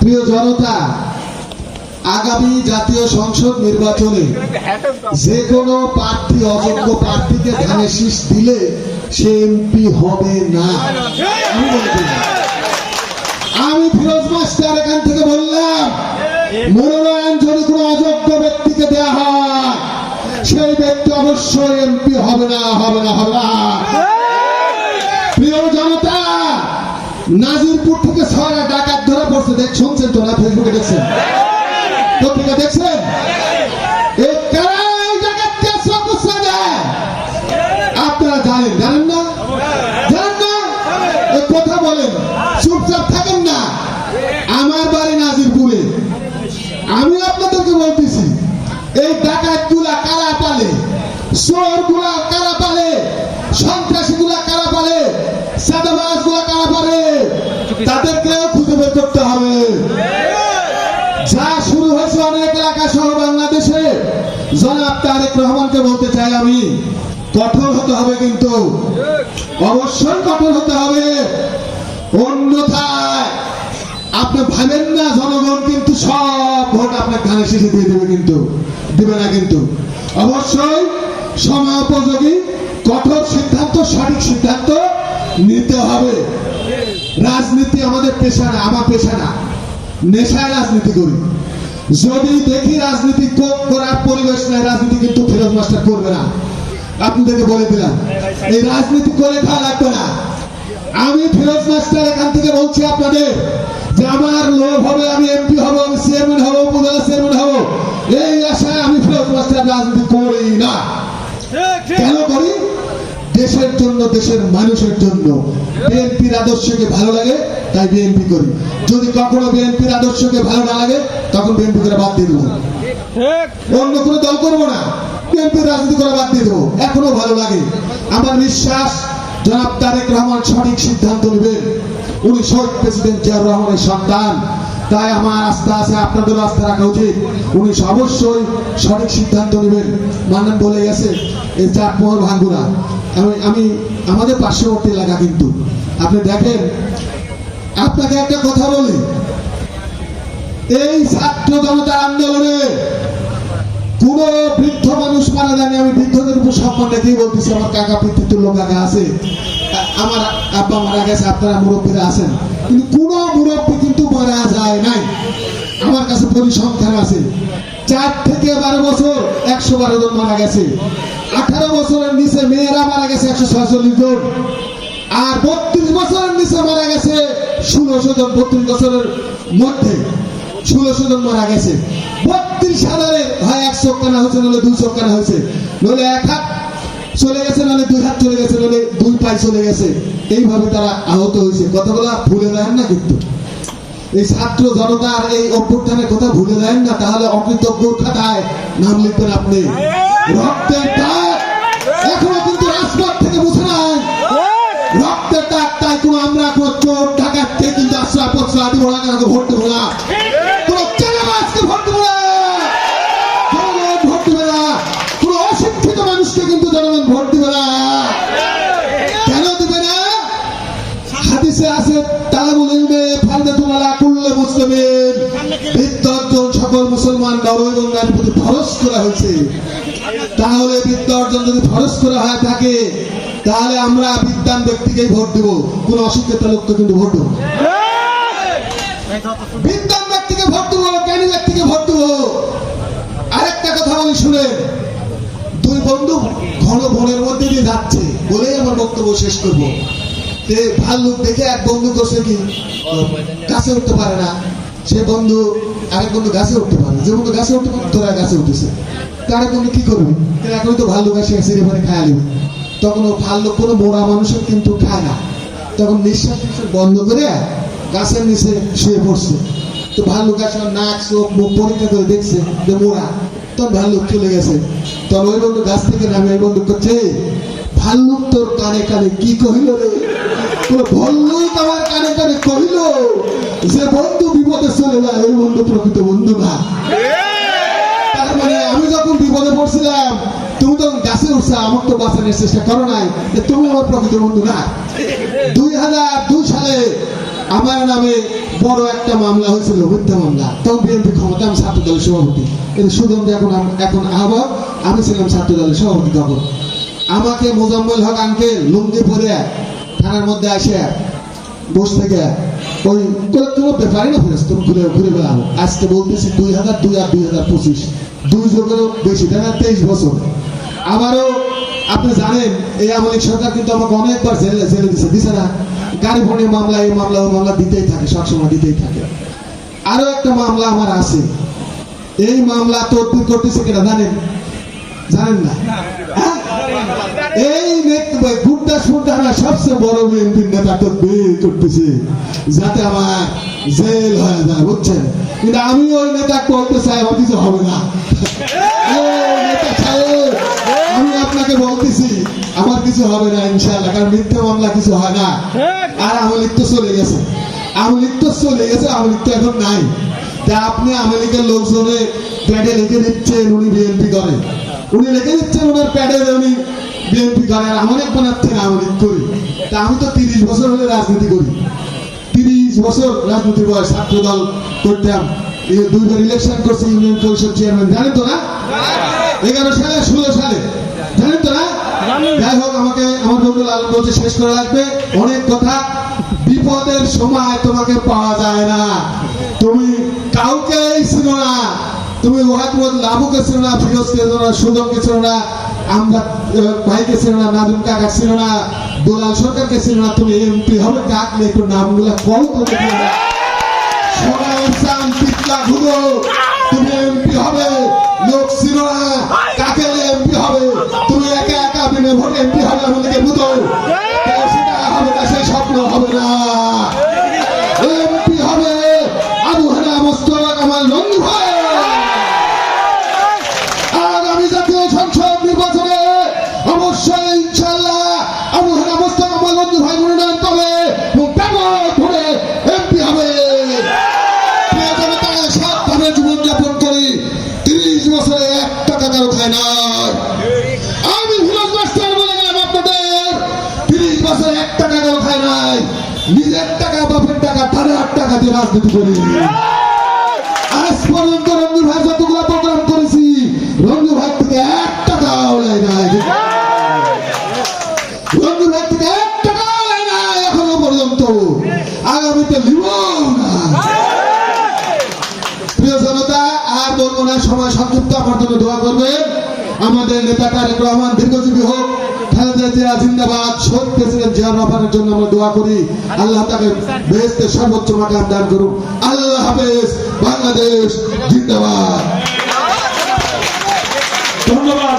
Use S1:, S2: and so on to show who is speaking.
S1: প্রিয় জনতা আগামী জাতীয় সংসদ নির্বাচনে যে কোনো প্রার্থী, অযোগ্য প্রার্থীকে ধানে শীষ দিলে সে এমপি হবে না। আমি ফিরোজ মাস্টার এখান থেকে বললাম, মনোনয়ন যদি কোনো অযোগ্য ব্যক্তিকে দেওয়া হয়, সেই ব্যক্তি অবশ্যই এমপি হবে না হবে না হবে না। প্রিয় জনতা নাজিরপুর থেকে ছয়টা ডাকাত ধরা পড়ছে। দেখ শুনছেন তো না ফেসবুকে দেখছেন? পত্রিকা দেখছেন এই কারা এই ডাকাতকে সকুসা দেয় আপনারা জানেন জানেন না জানেন না এই কথা বলেন চুপচাপ থাকেন না আমার বাড়ি নাজিরপুরে আমি আপনাদেরকে বলতেছি এই ডাকাতগুলা কারা পালে চোরগুলা কারা পালে সন্ত্রাসী গুলা কারা পালে সাদাবাজগুলা কারা পালে তাদেরকেও খুঁজে বের করতে হবে। যা শুরু হয়েছে অনেক এলাকা সহ বাংলাদেশে, জনাব তারেক রহমানকে বলতে চাই আমি, কঠোর হতে হবে কিন্তু। অবশ্যই কঠোর হতে হবে। অন্যথায় আপনি ভাবেন না, জনগণ কিন্তু সব ভোট আপনার ধানের শেষে দিয়ে দেবে কিন্তু, দেবে না কিন্তু। অবশ্যই সময় উপযোগী কঠোর সিদ্ধান্ত, সঠিক সিদ্ধান্ত নিতে হবে। রাজনীতি আমাদের পেশা না আমার পেশা না। নেশায় রাজনীতি করি। যদি দেখি রাজনীতি করার পরিবেশ নাই রাজনীতি কিন্তু ফিরোজ মাস্টার করবে না। আপনাদেরকে বলে দিলাম এই রাজনীতি করে খাওয়া লাগবে না। আমি ফিরোজ মাস্টার এখান থেকে বলছি আপনাদের যে আমার লোভ হবে আমি এমপি হব আমি চেয়ারম্যান হব উপজেলা চেয়ারম্যান হব। এই আশায় আমি ফিরোজ মাস্টার রাজনীতি করি না। কেন করি? দেশের জন্য, দেশের মানুষের জন্য। বিএনপির আদর্শকে ভালো লাগে, তাই বিএনপি করি। যদি কখনো বিএনপির আদর্শকে ভালো না লাগে, তখন বিএনপি করে বাদ দিয়ে দেবো। অন্য কোনো দল করব না। বিএনপির রাজনীতি করে বাদ দিয়ে দেবো। এখনও ভালো লাগে। আমার বিশ্বাস জনাব তারেক রহমান সঠিক সিদ্ধান্ত নেবেন উনি শহীদ প্রেসিডেন্ট জিয়াউর রহমানের সন্তান। তাই আমার আস্থা আছে, আপনাদের আস্থা রাখা উচিত। উনি অবশ্যই সঠিক সিদ্ধান্ত নেবেন। মান্নান বলে গেছে এই চাটমোহর ভাঙ্গুরা আমি আমি, আমাদের পার্শ্ববর্তী এলাকা কিন্তু। আপনি দেখেন, আপনাকে একটা কথা বলি। এই ছাত্র জনতা আন্দোলনে কোন বৃদ্ধ মানুষ মারা যায়নি। আমি বৃদ্ধদের উপর সম্মান রেখেই বলতেছি, আমার কাকা পিতৃতুল্য কাকা আছে। আমার আব্বা মারা গেছে, আপনারা মুরব্বীরা আছেন। কিন্তু কোন মুরব্বী কিন্তু মারা যায় নাই। আমার কাছে পরিসংখ্যান আছে, চার থেকে বারো বছর একশো বারো জন মারা গেছে। আঠারো বছরের নিচে মেয়েরা মারা গেছে একশো ছয়চল্লিশ জন। আর বত্রিশ বছরের নিচে মারা গেছে ষোলোশো জন বত্রিশ বছরের মধ্যে ষোলোশো জন মারা গেছে। বত্রিশ হাজারে হয় এক চোখানা হয়েছে, নাহলে দুই চোখানা হয়েছে। নাহলে এক হাত চলে গেছে, নাহলে দুই হাত চলে গেছে, নাহলে দুই পাই চলে গেছে। এইভাবে তারা আহত হয়েছে। কথাগুলো ভুলে দেন না কিন্তু। এই ছাত্র জনতার এই অভ্যুত্থানের কথা ভুলে দেন না। তাহলে অকৃতজ্ঞ খাতায় নাম লিখবেন আপনি। রক্তের এখনও কিন্তু রাজপথ থেকে মুছে নাই। রক্তের দাগ তাই কোনো আমরা চোর থেকে কিন্তু আশ্রয় পশ্রয় দিব না কেন ভোট দেবো না। সকল মুসলমান নর এবং নারীর প্রতি ফরজ করা হয়েছে। তাহলে বিদ্যা অর্জন যদি ফরজ করা হয় থাকে তাহলে আমরা বিদ্যান ব্যক্তিকেই ভোট দেব। কোন অশিক্ষিত লোককে কিন্তু ভোট দেবো বিদ্যান ব্যক্তিকে ভোট দেবো, জ্ঞানী ব্যক্তিকে ভোট দেবো। আরেকটা কথা বলি, শুনেন। দুই বন্ধু ঘন বনের মধ্যে দিয়ে যাচ্ছে বলেই আমার বক্তব্য শেষ করব। ভাল্লুক দেখে এক বন্ধু করছে কি? কাছে উঠতে পারে না। সে বন্ধু আরেক বন্ধু গাছে উঠতে পারে যে বন্ধু গাছে উঠতে পারে তোরা গাছে উঠেছে। তার বন্ধু কি করবে? তাহলে এখন তো ভাল্লুক আসে সিঁড়ে পরে খায় তখন ও ভাল্লুক কোনো মোড়া মানুষের কিন্তু খায় না। তখন নিঃশ্বাস বন্ধ করে গাছের নিচে শুয়ে পড়ছে। তো ভাল্লুক ওর নাক, চোখ, মুখ পরীক্ষা করে দেখছে যে মোড়া তখন ভাল্লুক চলে গেছে। তখন ওই বন্ধু গাছ থেকে নামে ওই বন্ধু করছে, ভাল্লুক তোর কানে কানে কি কহিল রে? তোর ভল্লুক আমার কানে কানে কহিল। যে বন্ধু বিপদে চলে বন্ধু প্রকৃত বন্ধু না। মানে আমি যখন বিপদে পড়ছিলাম, তুমি তখন গাছে উঠছে আমার তো বাঁচানোর চেষ্টা করো নাই, যে তুমি আমার প্রকৃত বন্ধু না। দুই হাজার দুই সালে আমার নামে বড় একটা মামলা হয়েছিল, মিথ্যা মামলা। তখন বিএনপি ক্ষমতা, আমি ছাত্র দলের সভাপতি। কিন্তু সুগন্ধ এখন এখন আহ্বায়ক, আমি ছিলাম ছাত্র দলের সভাপতি তখন। আমাকে মোজাম্মেল হক আঙ্কেল লুঙ্গি পরে থানার মধ্যে আসে, বসে থেকে ওই কোনো ব্যাপারই না ফেরেস তুমি ঘুরে ঘুরে বেড়াবো আজকে বলতেছি দুই হাজার, দুই আর দুই হাজার পঁচিশ। দুই যুগেরও বেশি, তাই তেইশ বছর। আবারও, আপনি জানেন, এই আমলিক সরকার কিন্তু আমাকে অনেকবার জেলে জেলে দিছে। দিছে না? গাড়ি ফোনে মামলা, এই মামলা ওই মামলা দিতেই থাকে, সবসময় দিতেই থাকে। আরও একটা মামলা আমার আছে। এই মামলা তদবির করতেছে কিনা জানেন? জানেন না? হ্যাঁ? এই গুড্ডাস ফুড্ডারা সবচেয়ে বড় বিএনপির নেতা তো তদবির করতেছে যাতে আমার জেল হয়ে যায়, বুঝছেন? কিন্তু আমি ওই নেতা করতে চাই, আমার কিছু হবে না। আমি আপনাকে বলতেছি, আমার কিছু হবে না, ইনশাআল্লাহ, কারণ মিথ্যা মামলা কিছু হয় না। আর আমলিক তো চলে গেছে। আমলিক তো চলে গেছে আমলিক তো এখন নাই। তা আপনি আমলিকের লোকজনে প্যাডে লিখে দিচ্ছেন, উনি বিএনপি করে। উনি লিখে দিচ্ছেন, ওনার প্যাডে উনি বিএনপি আর আমার এক বানাচ্ছেন আমলিক করি। তা আমি তো তিরিশ বছর হলে রাজনীতি করি। তিরিশ বছর রাজনীতি বয়স ছাত্র দল করতাম। দুইবার ইলেকশন করছি ইউনিয়ন পরিষদ চেয়ারম্যান জানেন তো না? এগারো সালে ষোলো সালে। জানেন তো না? যাই হোক আমাকে আমার বন্ধু লালন বলছে শেষ করে লাগবে অনেক কথা। বিপদের সময় তোমাকে পাওয়া যায় না। তুমি কাউকে ছিল না। তুমি ওহাকমত লাভুকে ছিল না ফিরোজকে ছিল না সুদমকে ছিল না। আমরা ভাইকে ছিল না নাজুম কাকা ছিল না সরকারকে ছিল না, তুমি এমপি হবে কাকলে একটু নামগুলা কল ঘুরো তুমি এমপি হবে, লোক না, কাকে এমপি হবে? তুমি একা একা বিনে ভোট এমপি হবে, আমাদেরকে বুঝো সেটা হবে না সেই স্বপ্ন হবে না। নাই নিজের টাকা, বাপের টাকা তার টাকা দিয়ে রাজনীতি করি। আজ পর্যন্ত ভাই যতগুলো প্রোগ্রাম করেছি ভাই থেকে এক নেয় নাই। ভাই থেকে এক নেয় নাই এখনও পর্যন্ত। আগামীতে না। প্রিয় জনতা, আর বলব না সময় সংক্ষিপ্ত আমার জন্য দোয়া করবেন। আমাদের নেতা তারেক রহমান দীর্ঘজীবী হোক খালেদা জিন্দাবাদ, শহীদ প্রেসিডেন্ট জিয়া রহমানের জন্য আমরা দোয়া করি। আল্লাহ তাকে বেহেস্তের সর্বোচ্চ মাকাম দান করুন আল্লাহ হাফেজ, বাংলাদেশ জিন্দাবাদ।
S2: ধন্যবাদ